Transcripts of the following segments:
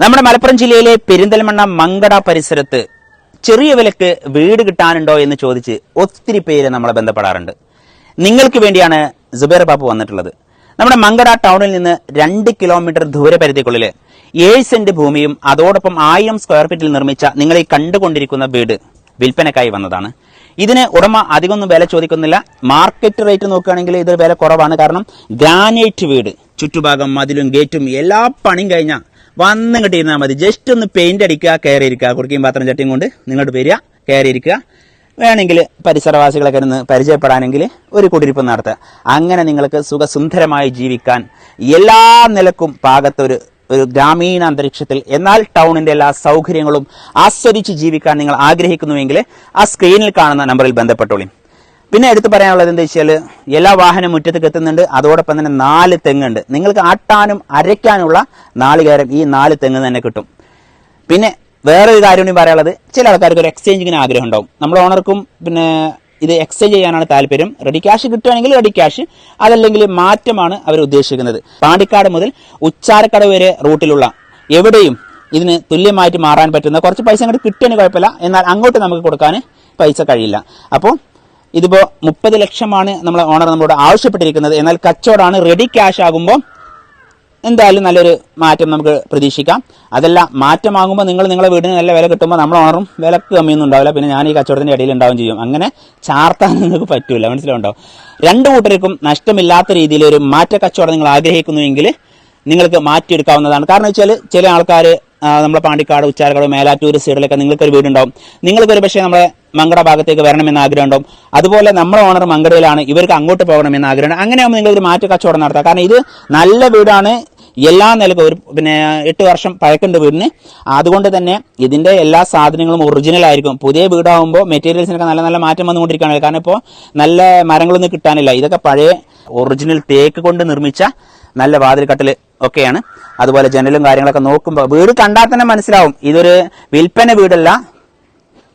നമ്മുടെ മലപ്പുറം ജില്ലയിലെ പെരിന്തൽമണ്ണ മങ്കട പരിസരത്ത് ചെറിയ വിലക്ക് വീട് കിട്ടാനുണ്ടോ എന്ന് ചോദിച്ച് ഒത്തിരി പേര് നമ്മളെ ബന്ധപ്പെടാറുണ്ട്. നിങ്ങൾക്ക് വേണ്ടിയാണ് ജുബേർ ബാബു വന്നിട്ടുള്ളത്. നമ്മുടെ മങ്കട ടൗണിൽ നിന്ന് രണ്ട് കിലോമീറ്റർ ദൂരപരിധിക്കുള്ളിൽ ഏഴ് സെന്റ് ഭൂമിയും അതോടൊപ്പം ആയിരം സ്ക്വയർ ഫീറ്റിൽ നിർമ്മിച്ച നിങ്ങൾ ഈ കണ്ടുകൊണ്ടിരിക്കുന്ന വീട് വിൽപ്പനക്കായി വന്നതാണ്. ഇതിന് ഉടമ അധികമൊന്നും വില ചോദിക്കുന്നില്ല. മാർക്കറ്റ് റേറ്റ് നോക്കുകയാണെങ്കിൽ ഇത് വില കുറവാണ്. കാരണം ഗ്രാനൈറ്റ് വീട് ചുറ്റുഭാഗം മതിലും ഗേറ്റും എല്ലാ പണിയും കഴിഞ്ഞാൽ വന്നിങ്ങോട്ട് ഇരുന്നാൽ മതി. ജസ്റ്റ് ഒന്ന് പെയിന്റ് അടിക്കുക കയറിയിരിക്കുക കുടുക്കിയും പാത്രം ചട്ടിയും കൊണ്ട് നിങ്ങോട്ട് വരിക കയറിയിരിക്കുക വേണമെങ്കിൽ പരിസരവാസികളൊക്കെ ഒന്ന് പരിചയപ്പെടാനെങ്കിൽ ഒരു കുടിരിപ്പ് നടത്തുക. അങ്ങനെ നിങ്ങൾക്ക് സുഖസുന്ദരമായി ജീവിക്കാൻ എല്ലാ നിലക്കും പാകത്തൊരു ഒരു ഗ്രാമീണ അന്തരീക്ഷത്തിൽ എന്നാൽ ടൗണിന്റെ എല്ലാ സൗകര്യങ്ങളും ആസ്വദിച്ച് ജീവിക്കാൻ നിങ്ങൾ ആഗ്രഹിക്കുന്നുവെങ്കിൽ ആ സ്ക്രീനിൽ കാണുന്ന നമ്പറിൽ ബന്ധപ്പെട്ടോളി പിന്നെ എടുത്തു പറയാനുള്ളത് എന്താ വെച്ചാൽ എല്ലാ വാഹനം മുറ്റത്തേക്ക് എത്തുന്നുണ്ട്. അതോടൊപ്പം തന്നെ നാല് തെങ്ങുണ്ട്. നിങ്ങൾക്ക് ആട്ടാനും അരയ്ക്കാനുള്ള നാളികേരം ഈ നാല് തെങ്ങ് തന്നെ കിട്ടും. പിന്നെ വേറൊരു കാര്യം കൂടി പറയാനുള്ളത് ചില ആൾക്കാർക്ക് ഒരു എക്സ്ചേഞ്ചിങ്ങിന് ആഗ്രഹം ഉണ്ടാവും. നമ്മുടെ ഓണർക്കും പിന്നെ ഇത് എക്സ്ചേഞ്ച് ചെയ്യാനാണ് താല്പര്യം. റെഡി ക്യാഷ് കിട്ടുകയാണെങ്കിൽ റെഡി ക്യാഷ് അതല്ലെങ്കിൽ മാറ്റമാണ് അവർ ഉദ്ദേശിക്കുന്നത്. പാണ്ടിക്കാട് മുതൽ ഉച്ചാരക്കട വരെ റൂട്ടിലുള്ള എവിടെയും ഇതിന് തുല്യമായിട്ട് മാറാൻ പറ്റുന്ന കുറച്ച് പൈസ അങ്ങോട്ട് കിട്ടിയതിന് കുഴപ്പമില്ല. എന്നാൽ അങ്ങോട്ട് നമുക്ക് കൊടുക്കാൻ പൈസ കഴിയില്ല. അപ്പോൾ ഇതിപ്പോ മുപ്പത് ലക്ഷമാണ് നമ്മളെ ഓണർ നമ്മളോട് ആവശ്യപ്പെട്ടിരിക്കുന്നത്. എന്നാൽ കച്ചവടമാണ് റെഡി ക്യാഷ് ആകുമ്പോൾ എന്തായാലും നല്ലൊരു മാറ്റം നമുക്ക് പ്രതീക്ഷിക്കാം. അതല്ല മാറ്റമാകുമ്പോൾ നിങ്ങൾ നിങ്ങളെ വീടിന് നല്ല വില കിട്ടുമ്പോൾ നമ്മൾ ഓണറും വിലക്ക് കമ്മിയൊന്നും ഉണ്ടാവില്ല പിന്നെ ഞാൻ ഈ കച്ചവടത്തിന്റെ ഇടയിൽ ഉണ്ടാവും ചെയ്യും. അങ്ങനെ ചാർത്താൻ നിങ്ങൾക്ക് പറ്റൂല. മനസ്സിലുണ്ടോ രണ്ടു കൂട്ടർക്കും നഷ്ടമില്ലാത്ത രീതിയിൽ ഒരു മാറ്റ കച്ചവടം നിങ്ങൾ ആഗ്രഹിക്കുന്നുവെങ്കിൽ നിങ്ങൾക്ക് മാറ്റിയെടുക്കാവുന്നതാണ്. കാരണം വെച്ചാൽ ചില ആൾക്കാർ നമ്മളെ പാണ്ടിക്കാട് ഉച്ചാരക്കാട് മേലാറ്റൂർ സൈഡിലൊക്കെ നിങ്ങൾക്കൊരു വീടുണ്ടാവും. നിങ്ങൾക്ക് ഒരു പക്ഷേ നമ്മളെ മങ്കട ഭാഗത്തേക്ക് വരണമെന്ന് ആഗ്രഹം ഉണ്ടാവും അതുപോലെ നമ്മുടെ ഓണർ മങ്കടയിലാണ് ഇവർക്ക് അങ്ങോട്ട് പോകണമെന്ന് ആഗ്രഹം അങ്ങനെയാകുമ്പോൾ ഒരു മാറ്റ കച്ചവടം നടത്താം. കാരണം ഇത് നല്ല വീടാണ്. എല്ലാ നിലക്കും ഒരു പിന്നെ എട്ട് വർഷം പഴക്കുണ്ട് വീടിന്. അതുകൊണ്ട് തന്നെ ഇതിന്റെ എല്ലാ സാധനങ്ങളും ഒറിജിനൽ ആയിരിക്കും. പുതിയ വീടാകുമ്പോൾ മെറ്റീരിയൽസിനൊക്കെ നല്ല നല്ല മാറ്റം വന്നുകൊണ്ടിരിക്കുകയാണ് കാരണം ഇപ്പോൾ നല്ല മരങ്ങളൊന്നും കിട്ടാനില്ല. ഇതൊക്കെ പഴയ ഒറിജിനൽ തേക്ക് കൊണ്ട് നിർമ്മിച്ച നല്ല വാതിൽ വാതിൽക്കട്ടിൽ ഒക്കെയാണ്. അതുപോലെ ജനലും കാര്യങ്ങളൊക്കെ നോക്കുമ്പോൾ വീട് കണ്ടാൽ തന്നെ മനസ്സിലാവും. ഇതൊരു വിൽപ്പന വീടല്ല.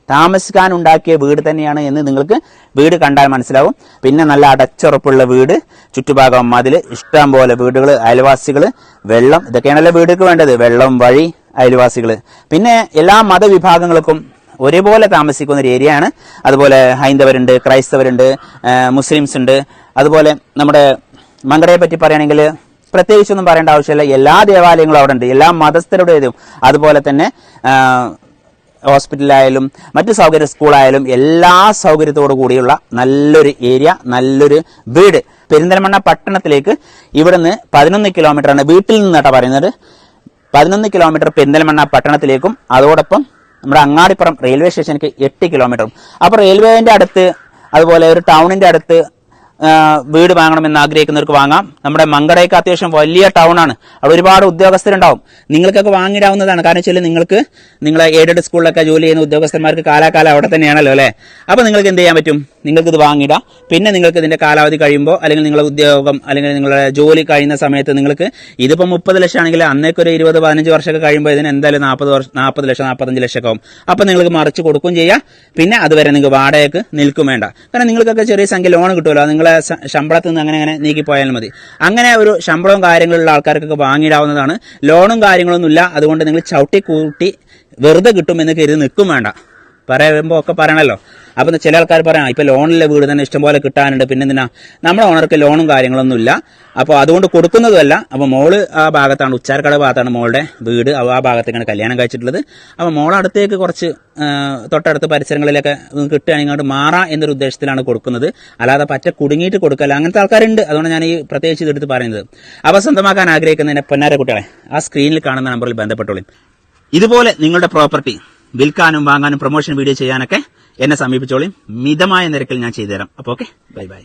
താമസിക്കാൻ ഉണ്ടാക്കിയ വീട് തന്നെയാണ് എന്ന് നിങ്ങൾക്ക് വീട് കണ്ടാൽ മനസ്സിലാവും. പിന്നെ നല്ല അടച്ചുറപ്പുള്ള വീട്. ചുറ്റുഭാഗം മതിൽ ഇഷ്ടം പോലെ വീടുകൾ അയൽവാസികൾ വെള്ളം. ഇതൊക്കെയാണല്ലോ വീടുകൾക്ക് വേണ്ടത്. വെള്ളം വഴി അയൽവാസികൾ പിന്നെ എല്ലാ മതവിഭാഗങ്ങൾക്കും ഒരേപോലെ താമസിക്കുന്ന ഒരു ഏരിയയാണ്. അതുപോലെ ഹൈന്ദവരുണ്ട് ക്രൈസ്തവരുണ്ട് മുസ്ലിംസ് ഉണ്ട്. അതുപോലെ നമ്മുടെ മങ്കടയെ പറ്റി പറയുകയാണെങ്കിൽ പ്രത്യേകിച്ചൊന്നും പറയേണ്ട ആവശ്യമില്ല. എല്ലാ ദേവാലയങ്ങളും അവിടെ ഉണ്ട് എല്ലാ മതസ്ഥരുടേതും. അതുപോലെ തന്നെ ഹോസ്പിറ്റലായാലും മറ്റു സൗകര്യ സ്കൂളായാലും എല്ലാ സൗകര്യത്തോടു കൂടിയുള്ള നല്ലൊരു ഏരിയ നല്ലൊരു വീട്. പെരിന്തൽമണ്ണ പട്ടണത്തിലേക്ക് ഇവിടുന്ന് പതിനൊന്ന് കിലോമീറ്റർ ആണ് വീട്ടിൽ നിന്നാട്ടാ പറയുന്നത്. പതിനൊന്ന് കിലോമീറ്റർ പെരിന്തൽമണ്ണ പട്ടണത്തിലേക്കും അതോടൊപ്പം നമ്മുടെ അങ്ങാടിപ്പുറം റെയിൽവേ സ്റ്റേഷനിലേക്ക് എട്ട് കിലോമീറ്ററും. അപ്പോൾ റെയിൽവേന്റെ അടുത്ത് അതുപോലെ ഒരു ടൗണിന്റെ അടുത്ത് വീട് വാങ്ങണമെന്ന് ആഗ്രഹിക്കുന്നവർക്ക് വാങ്ങാം. നമ്മുടെ മങ്കടയൊക്കെ അത്യാവശ്യം വലിയ ടൗൺ ആണ്. അവിടെ ഒരുപാട് ഉദ്യോഗസ്ഥരുണ്ടാവും. നിങ്ങൾക്കൊക്കെ വാങ്ങിടാവുന്നതാണ് കാരണം വെച്ചാൽ നിങ്ങൾക്ക് നിങ്ങളെ എയ്ഡഡ് സ്കൂളിലൊക്കെ ജോലി ചെയ്യുന്ന ഉദ്യോഗസ്ഥന്മാർക്ക് കാലാകാലം അവിടെ തന്നെയാണല്ലോ അല്ലേ? അപ്പോൾ നിങ്ങൾക്ക് എന്ത് ചെയ്യാൻ പറ്റും? നിങ്ങൾക്ക് ഇത് വാങ്ങിടാം. പിന്നെ നിങ്ങൾക്ക് ഇതിന്റെ കാലാവധി കഴിയുമ്പോൾ അല്ലെങ്കിൽ നിങ്ങളുടെ ഉദ്യോഗം അല്ലെങ്കിൽ നിങ്ങളുടെ ജോലി കഴിയുന്ന സമയത്ത് നിങ്ങൾക്ക് ഇതിപ്പോൾ മുപ്പത് ലക്ഷം ആണെങ്കിൽ അന്നേക്ക് ഒരു ഇരുപത് പതിനഞ്ച് വർഷമൊക്കെ കഴിയുമ്പോൾ ഇതിന് എന്തായാലും നാൽപ്പത് വർഷം നാൽപ്പത് ലക്ഷം നാൽപ്പത്തഞ്ച് ലക്ഷമൊക്കെ ആവും. അപ്പോൾ നിങ്ങൾക്ക് മറിച്ച് കൊടുക്കുകയും ചെയ്യാം. പിന്നെ അതുവരെ നിങ്ങൾക്ക് വാടകയ്ക്ക് നിൽക്കും വേണ്ട. കാരണം നിങ്ങൾക്കൊക്കെ ചെറിയ സംഖ്യ ലോൺ കിട്ടുമല്ലോ. നിങ്ങളെ ശമ്പളത്തിൽ നിന്ന് അങ്ങനെ അങ്ങനെ നീക്കി പോയാൽ മതി. അങ്ങനെ ഒരു ശമ്പളവും കാര്യങ്ങളുള്ള ആൾക്കാർക്കൊക്കെ വാങ്ങിയിടാവുന്നതാണ്. ലോണും കാര്യങ്ങളൊന്നുമില്ല. അതുകൊണ്ട് നിങ്ങൾ ചവിട്ടി കൂട്ടി വെറുതെ കിട്ടുമെന്ന് കരുതി നിൽക്കും വേണ്ട. പറയുമ്പോൾ ഒക്കെ പറയണല്ലോ. അപ്പം ചില ആൾക്കാർ പറയാം ഇപ്പൊ ലോണിലെ വീട് തന്നെ ഇഷ്ടംപോലെ കിട്ടാനുണ്ട്. പിന്നെ എന്തിനാ? നമ്മുടെ ഓണർക്ക് ലോണും കാര്യങ്ങളൊന്നും ഇല്ല. അപ്പോൾ അതുകൊണ്ട് കൊടുക്കുന്നതല്ല അപ്പോൾ മോൾ ആ ഭാഗത്താണ് ഉച്ചാരക്കട ഭാഗത്താണ് മോളുടെ വീട്. ആ ഭാഗത്തേക്കാണ് കല്യാണം കഴിച്ചിട്ടുള്ളത്. അപ്പോൾ മോളടുത്തേക്ക് കുറച്ച് തൊട്ടടുത്ത പരിസരങ്ങളിലൊക്കെ കിട്ടുകയാണെങ്കിൽ മാറാം എന്നൊരു ഉദ്ദേശത്തിലാണ് കൊടുക്കുന്നത്. അല്ലാതെ പറ്റ കുടുങ്ങിയിട്ട് കൊടുക്കല്ല. അങ്ങനത്തെ ആൾക്കാരുണ്ട്. അതുകൊണ്ട് ഞാൻ ഈ പ്രത്യേകിച്ച് ഇതെടുത്ത് പറയുന്നത്. അപ്പോൾ സ്വന്തമാക്കാൻ ആഗ്രഹിക്കുന്നതിന്റെ പൊന്നാര കുട്ടികളെ ആ സ്ക്രീനിൽ കാണുന്ന നമ്പറിൽ ബന്ധപ്പെട്ടോളി. ഇതുപോലെ നിങ്ങളുടെ പ്രോപ്പർട്ടി വിൽക്കാനും വാങ്ങാനും പ്രൊമോഷൻ വീഡിയോ ചെയ്യാനൊക്കെ എന്നെ സമീപിച്ചോളിയും മിതമായ നിരക്കിൽ ഞാൻ ചെയ്തുതരാം. അപ്പോൾ ഓക്കെ ബൈ ബൈ